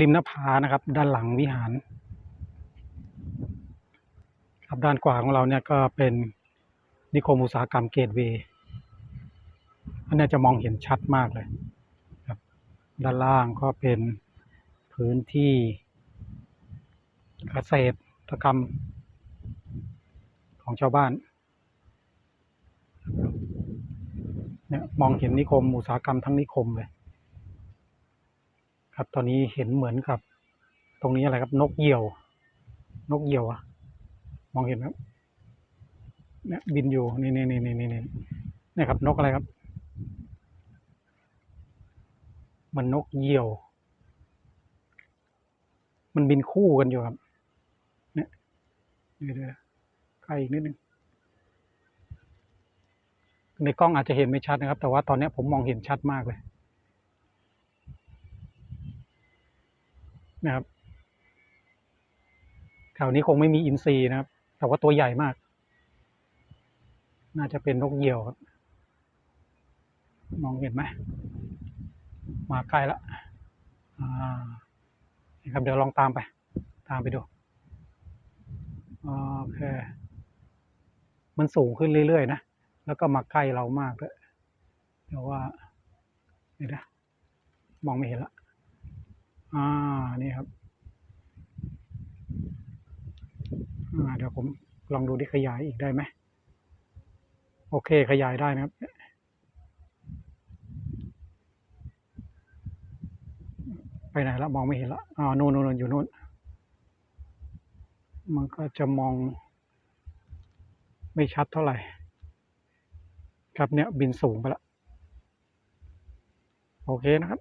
ริมหน้าผานะครับ ด้านหลังวิหาร ครับด้านขวาของเราเนี่ยก็เป็นนิคมอุตสาหกรรมเกตเวย์อันนี้จะมองเห็นชัดมากเลยครับ ด้านล่างก็เป็นพื้นที่เกษตรกรรมของชาวบ้านเนี่ยมองเห็นนิคมอุตสาหกรรมทั้งนิคมเลย ครับ ตอนนี้เห็นเหมือนกับ ตรงนี้อะไรครับ นกเหยี่ยว นกเหยี่ยวอะมองเห็นไหมครับเนี่ยบินอยู่นี่นี่นี่นี่นี่นี่นี่ครับ นกอะไรครับ มันนกเหยี่ยว มันบินคู่กันอยู่ครับ เนี่ยเดี๋ยวเดี๋ยวใกล้อีกนิดนึงในกล้องอาจจะเห็นไม่ชัดนะครับ แต่ว่าตอนนี้ผมมองเห็นชัดมากเลย นะครับแถวนี้คงไม่มีอินทรีนะครับ แต่ว่าตัวใหญ่มาก น่าจะเป็นนกเหยี่ยวครับ มองเห็นไหม มาใกล้ละอ่านี่ครับเดี๋ยวลองตามไป ตามไปดูโอเค มันสูงขึ้นเรื่อยๆนะ แล้วก็มาใกล้เรามากเลยเดี๋ยวว่าเดี๋ยวนะมองไม่เห็นละอ่า นี่ครับเดี๋ยวผมลองดูที่ขยายอีกได้ไหม โอเคขยายได้นะครับ ไปไหนแล้วมองไม่เห็นละอ่านู่นนู่นนู่นอยู่นู่น มันก็จะมองไม่ชัดเท่าไหร่ ครับเนี่ยบินสูงไปแล้วโอเคนะครับ